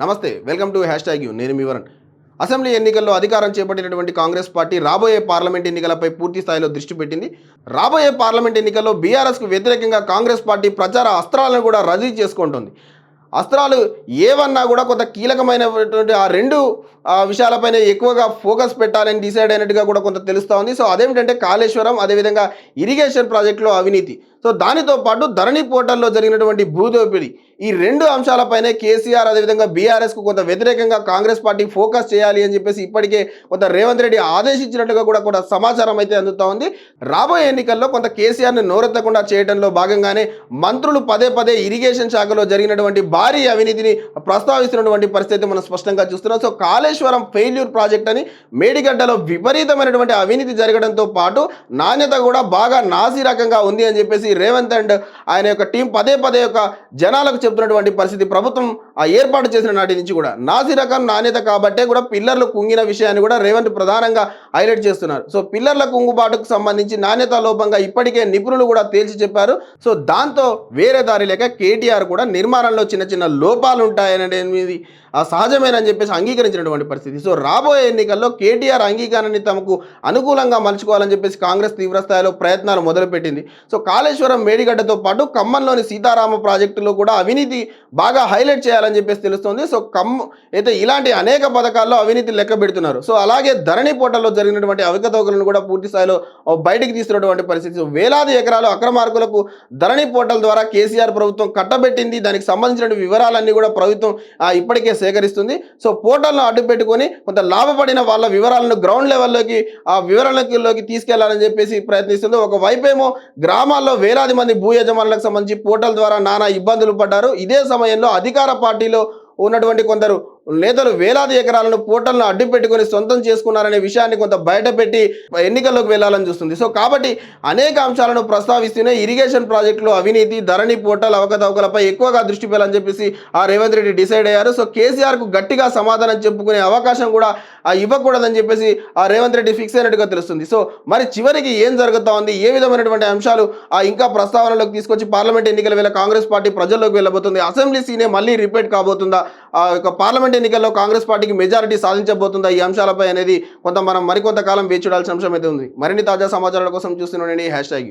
నమస్తే welcome to hashtag you. నేను మీ వరణ్. అసెంబ్లీ ఎన్నికల్లో అధికారం చేపట్టినటువంటి కాంగ్రెస్ పార్టీ రాబోయే పార్లమెంట్ ఎన్నికలపై పూర్తి స్థాయిలో దృష్టి పెట్టింది. రాబోయే పార్లమెంట్ ఎన్నికల్లో బీఆర్ఎస్కు వ్యతిరేకంగా కాంగ్రెస్ పార్టీ ప్రచార అస్త్రాలను కూడా రజీ చేసుకుంటుంది. అస్త్రాలు ఏవన్నా కూడా కొంత కీలకమైనటువంటి ఆ రెండు విషయాలపైన ఎక్కువగా ఫోకస్ పెట్టాలని డిసైడ్ అయినట్టుగా కూడా కొంత తెలుస్తూ ఉంది. సో అదేమిటంటే కాళేశ్వరం అదేవిధంగా ఇరిగేషన్ ప్రాజెక్టులో అవినీతి. సో దానితో పాటు ధరణి పోర్టల్లో జరిగినటువంటి భూదోపిడి. ఈ రెండు అంశాలపైనే కేసీఆర్ అదేవిధంగా బీఆర్ఎస్కు కొంత వ్యతిరేకంగా కాంగ్రెస్ పార్టీ ఫోకస్ చేయాలి అని చెప్పేసి ఇప్పటికే కొంత రేవంత్ రెడ్డి ఆదేశించినట్టుగా కూడా కొంత సమాచారం అయితే అందుతూ ఉంది. రాబోయే ఎన్నికల్లో కొంత కేసీఆర్ని నోరెత్తకుండా చేయడంలో భాగంగానే మంత్రులు పదే పదే ఇరిగేషన్ శాఖలో జరిగినటువంటి భారీ అవినీతిని ప్రస్తావిస్తున్నటువంటి పరిస్థితి మనం స్పష్టంగా చూస్తున్నాం. సో కాళేశ్వరం ఫెయిల్యూర్ ప్రాజెక్ట్ అని మేడిగడ్డలో విపరీతమైనటువంటి అవినీతి జరగడంతో పాటు నాణ్యత కూడా బాగా నాసి రకంగా ఉంది అని చెప్పేసి రేవంత్ అండ్ ఆయన యొక్క టీం పదే పదే యొక్క జనాలకు చెప్తున్నటువంటి పరిస్థితి ప్రభుత్వం ఆ ఏర్పాటు చేసిన నాటి నుంచి కూడా నాసి రకం నాణ్యత కాబట్టే కూడా పిల్లర్లు కుంగిన విషయాన్ని కూడా రేవంత్ ప్రధానంగా హైలైట్ చేస్తున్నారు. సో పిల్లర్ల కుంగుబాటుకు సంబంధించి నాణ్యత లోపంగా ఇప్పటికే నిపుణులు కూడా తేల్చి చెప్పారు. సో దాంతో వేరే దారి లేక కేటీఆర్ కూడా నిర్మాణంలో చిన్న చిన్న లోపాలు ఉంటాయనేది ఆ సహజమేనని చెప్పేసి అంగీకరించినటువంటి పరిస్థితి. సో రాబోయే ఎన్నికల్లో కేటీఆర్ అంగీకారాన్ని తమకు అనుకూలంగా మలుచుకోవాలని చెప్పేసి కాంగ్రెస్ తీవ్రస్థాయిలో ప్రయత్నాలు మొదలుపెట్టింది. సో కాళేశ్వరం మేడిగడ్డతో పాటు ఖమ్మంలోని సీతారామ ప్రాజెక్టులో కూడా అవినీతి బాగా హైలైట్ చేయాలని చెప్పేసి తెలుస్తుంది. సో కమ్ అయితే ఇలాంటి అనేక పథకాల్లో అవినీతి లెక్క పెడుతున్నారు. సో అలాగే ధరణి పోటల్లో జరిగినటువంటి అవకతవకలను కూడా పూర్తి స్థాయిలో బయటికి తీసుకున్నటువంటి పరిస్థితి. వేలాది ఎకరాలు అక్రమార్కులకు ధరణి పోర్టల్ ద్వారా కేసీఆర్ ప్రభుత్వం కట్టబెట్టింది. దానికి సంబంధించిన వివరాలన్నీ కూడా ప్రభుత్వం ఇప్పటికే సేకరిస్తుంది. సో పోర్టల్ను అడ్డు పెట్టుకొని కొంత లాభపడిన వాళ్ళ వివరాలను గ్రౌండ్ లెవెల్లోకి ఆ వివరాలలోకి తీసుకెళ్ళాలని చెప్పేసి ప్రయత్నిస్తుంది. ఒక వైపేమో గ్రామాల్లో వేలాది మంది భూ యజమానులకు సంబంధించి పోర్టల్ ద్వారా నానా ఇబ్బందులు పడ్డారు. ఇదే సమయంలో అధికార పార్టీలో ఉన్నటువంటి కొందరు నేతలు వేలాది ఎకరాలను పోటలను అడ్డు పెట్టుకొని సొంతం చేసుకున్నారనే విషయాన్ని కొంత బయటపెట్టి ఎన్నికల్లోకి వెళ్ళాలని చూస్తుంది. సో కాబట్టి అనేక అంశాలను ప్రస్తావిస్తూనే ఇరిగేషన్ ప్రాజెక్టులు అవినీతి ధరణి పోర్టల్ అవకతవకలపై ఎక్కువగా దృష్టి పెట్టాలని చెప్పేసి ఆ రేవంత్ రెడ్డి డిసైడ్ అయ్యారు. సో కేసీఆర్కు గట్టిగా సమాధానం చెప్పుకునే అవకాశం కూడా ఆ ఇవ్వకూడదని చెప్పేసి ఆ రేవంత్ రెడ్డి ఫిక్స్ అయినట్టుగా తెలుస్తుంది. సో మరి చివరికి ఏం జరుగుతా ఉంది? ఏ విధమైనటువంటి అంశాలు ఆ ఇంకా ప్రస్తావనలోకి తీసుకొచ్చి పార్లమెంట్ ఎన్నికల వేళ కాంగ్రెస్ పార్టీ ప్రజల్లోకి వెళ్ళబోతుంది? అసెంబ్లీ సీనే మళ్ళీ రిపీట్ కాబోతుందా? ఆ యొక్క పార్లమెంట్ ఎన్నికల్లో కాంగ్రెస్ పార్టీకి మెజారిటీ సాధించబోతుందా ఈ అంశాలపై అనేది కొంత మనం మరికొంత కాలం వేచి చూడాల్సిన అంశం అయితే ఉంది. మరిన్ని తాజా సమాచారాల కోసం చూస్తున్నాండి హ్యాష్ ట్యాగ్.